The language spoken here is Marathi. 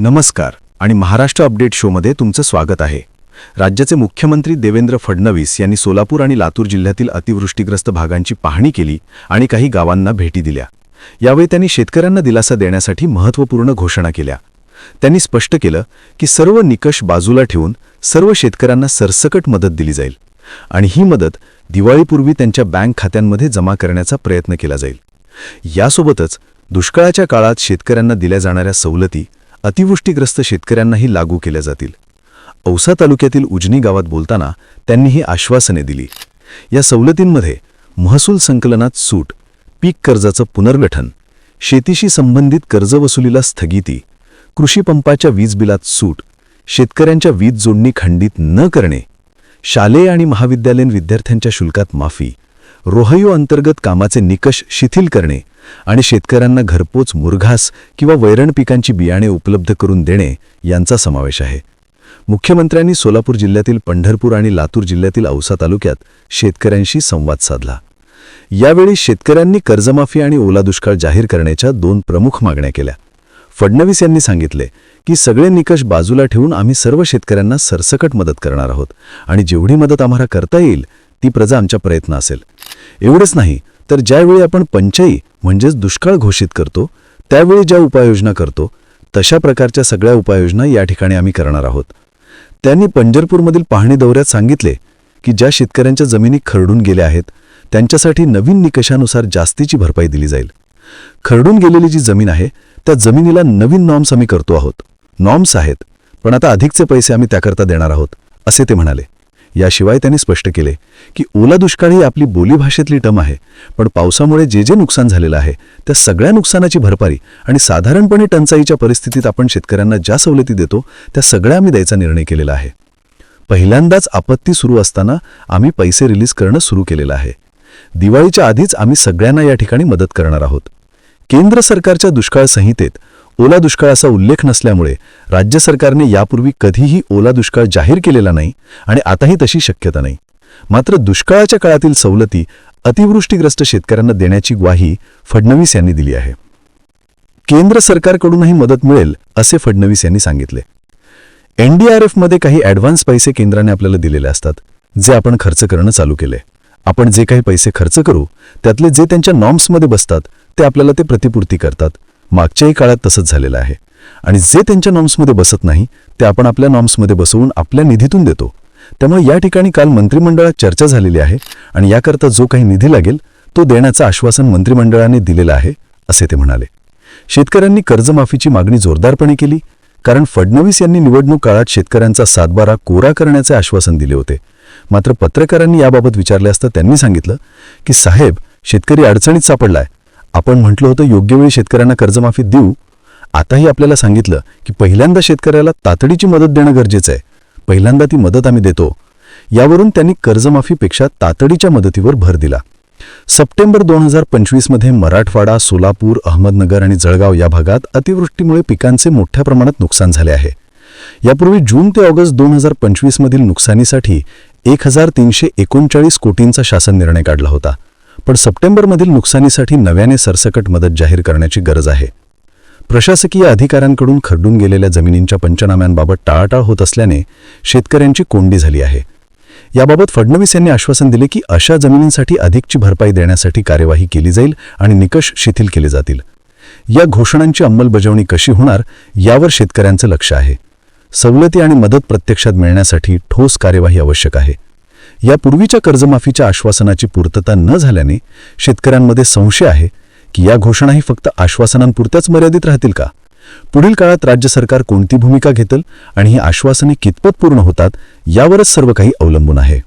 नमस्कार आणि महाराष्ट्र अपडेट शोमध्ये तुमचं स्वागत आहे. राज्याचे मुख्यमंत्री देवेंद्र फडणवीस यांनी सोलापूर आणि लातूर जिल्ह्यातील अतिवृष्टीग्रस्त भागांची पाहणी केली आणि काही गावांना भेटी दिल्या. यावेळी त्यांनी शेतकऱ्यांना दिलासा देण्यासाठी महत्त्वपूर्ण घोषणा केल्या. त्यांनी स्पष्ट केलं की सर्व निकष बाजूला ठेवून सर्व शेतकऱ्यांना सरसकट मदत दिली जाईल आणि ही मदत दिवाळीपूर्वी त्यांच्या बँक खात्यांमध्ये जमा करण्याचा प्रयत्न केला जाईल. यासोबतच दुष्काळाच्या काळात शेतकऱ्यांना दिल्या जाणाऱ्या सवलती अतिवृष्टीग्रस्त शेतकऱ्यांनाही लागू केल्या जातील. औसा तालुक्यातील उजनी गावात बोलताना त्यांनी ही आश्वासने दिली. या सवलतींमध्ये महसूल संकलनात सूट पीक कर्जाचं पुनर्गठन शेतीशी संबंधित कर्जवसुलीला स्थगिती कृषी पंपाच्या वीज बिलात सूट शेतकऱ्यांच्या वीज जोडणी खंडित न करणे शालेय आणि महाविद्यालयीन विद्यार्थ्यांच्या शुल्कात माफी रोहयो अंतर्गत कामाचे निकष शिथिल करणे आणि शेतकऱ्यांना घरपोच मुरघास किंवा वैरण पिकांची बियाणे उपलब्ध करून देणे यांचा समावेश आहे. मुख्यमंत्र्यांनी सोलापूर जिल्ह्यातील पंढरपूर आणि लातूर जिल्ह्यातील औसा तालुक्यात शेतकऱ्यांशी संवाद साधला. यावेळी शेतकऱ्यांनी कर्जमाफी आणि ओला दुष्काळ जाहीर करण्याच्या दोन प्रमुख मागण्या केल्या. फडणवीस यांनी सांगितले की सगळे निकष बाजूला ठेवून आम्ही सर्व शेतकऱ्यांना सरसकट मदत करणार आहोत आणि जेवढी मदत आम्हाला करता येईल ती प्रजा आमच्या प्रयत्न असेल. एवढंच नाही तर ज्यावेळी आपण पंचाई म्हणजेच दुष्काळ घोषित करतो त्यावेळी ज्या उपाययोजना करतो तशा प्रकारच्या सगळ्या उपाययोजना या ठिकाणी आम्ही करणार आहोत. त्यांनी पंढरपूरमधील पाहणी दौऱ्यात सांगितले की ज्या शेतकऱ्यांच्या जमिनी खरडून गेल्या आहेत त्यांच्यासाठी नवीन निकषानुसार जास्तीची भरपाई दिली जाईल. खरडून गेलेली जी जमीन आहे त्या जमिनीला नवीन नॉर्म्स आम्ही करतो आहोत. नॉर्म्स आहेत पण आता अधिकचे पैसे आम्ही त्याकरता देणार आहोत असे ते म्हणाले. याशिवाय त्यांनी स्पष्ट केले की ओला दुष्काळ ही आपली बोलीभाषेतली टम आहे पण पावसामुळे जे जे नुकसान झालेलं आहे त्या सगळ्या नुकसानाची भरपाई आणि साधारणपणे टंचाईच्या परिस्थितीत आपण शेतकऱ्यांना ज्या सवलती देतो त्या सगळ्या आम्ही द्यायचा निर्णय केलेला आहे. पहिल्यांदाच आपत्ती सुरू असताना आम्ही पैसे रिलीज करणं सुरू केलेलं आहे. दिवाळीच्या आधीच आम्ही सगळ्यांना या ठिकाणी मदत करणार आहोत. केंद्र सरकारच्या दुष्काळ संहितेत ओला दुष्काळाचा उल्लेख नसल्यामुळे राज्य सरकारने यापूर्वी कधीही ओला दुष्काळ जाहीर केलेला नाही आणि आताही तशी शक्यता नाही. मात्र दुष्काळाच्या काळातील सवलती अतिवृष्टीग्रस्त शेतकऱ्यांना देण्याची ग्वाही फडणवीस यांनी दिली आहे. केंद्र सरकारकडूनही मदत मिळेल असे फडणवीस यांनी सांगितले. एनडीआरएफमध्ये काही ॲडव्हान्स पैसे केंद्राने आपल्याला दिलेले असतात जे आपण खर्च करणं चालू केले आपण जे काही पैसे खर्च करू त्यातले जे त्यांच्या नॉर्म्समध्ये बसतात ते आपल्याला ते प्रतिपूर्ती करतात. मागच्याही काळात तसंच झालेलं आहे. आणि जे त्यांच्या नॉम्समध्ये बसत नाही ते आपण आपल्या नॉर्म्समध्ये बसवून आपल्या निधीतून देतो. त्यामुळे या ठिकाणी काल मंत्रिमंडळात चर्चा झालेली आहे आणि याकरता जो काही निधी लागेल तो देण्याचं आश्वासन मंत्रिमंडळाने दिलेलं आहे असे ते म्हणाले. शेतकऱ्यांनी कर्जमाफीची मागणी जोरदारपणे केली कारण फडणवीस यांनी निवडणूक काळात शेतकऱ्यांचा सातबारा कोरा करण्याचे आश्वासन दिले होते. मात्र पत्रकारांनी याबाबत विचारले असता त्यांनी सांगितलं की साहेब शेतकरी अडचणीत सापडलाय. आपण म्हटलं होतं योग्य वेळी शेतकऱ्यांना कर्जमाफी देऊ. आताही आपल्याला सांगितलं की पहिल्यांदा शेतकऱ्याला तातडीची मदत देणं गरजेचं आहे. पहिल्यांदा ती मदत आम्ही देतो. यावरून त्यांनी कर्जमाफीपेक्षा तातडीच्या मदतीवर भर दिला. सप्टेंबर दोन हजार पंचवीसमध्ये मराठवाडा सोलापूर अहमदनगर आणि जळगाव या भागात अतिवृष्टीमुळे पिकांचे मोठ्या प्रमाणात नुकसान झाले आहे. यापूर्वी जून ते ऑगस्ट दोन हजार पंचवीसमधील नुकसानीसाठी एक हजार तीनशे एकोणचाळीस कोटींचा शासन निर्णय काढला होता. पण सप्टेंबरमधील नुकसानीसाठी नव्याने सरसकट मदत जाहीर करण्याची गरज आहे. प्रशासकीय अधिकाऱ्यांकडून खरडून गेलेल्या जमिनींच्या पंचनाम्यांबाबत टाळाटाळ होत असल्याने शेतकऱ्यांची कोंडी झाली आहे. याबाबत फडणवीस यांनी आश्वासन दिले की अशा जमिनींसाठी अधिकची भरपाई देण्यासाठी कार्यवाही केली जाईल आणि निकष शिथिल केले जातील. या घोषणांची अंमलबजावणी कशी होणार यावर शेतकऱ्यांचं लक्ष आहे. सवलती आणि मदत प्रत्यक्षात मिळण्यासाठी ठोस कार्यवाही आवश्यक आहे. यापूर्वीच्या कर्जमाफीच्या आश्वासनाची पूर्तता न झाल्याने शेतकऱ्यांमध्ये संशय आहे की या घोषणाही फक्त आश्वासनांपुरत्याच मर्यादित राहतील का? पुढील काळात राज्य सरकार कोणती भूमिका घेतल आणि ही आश्वासने कितपत पूर्ण होतात यावरच सर्व काही अवलंबून आहे.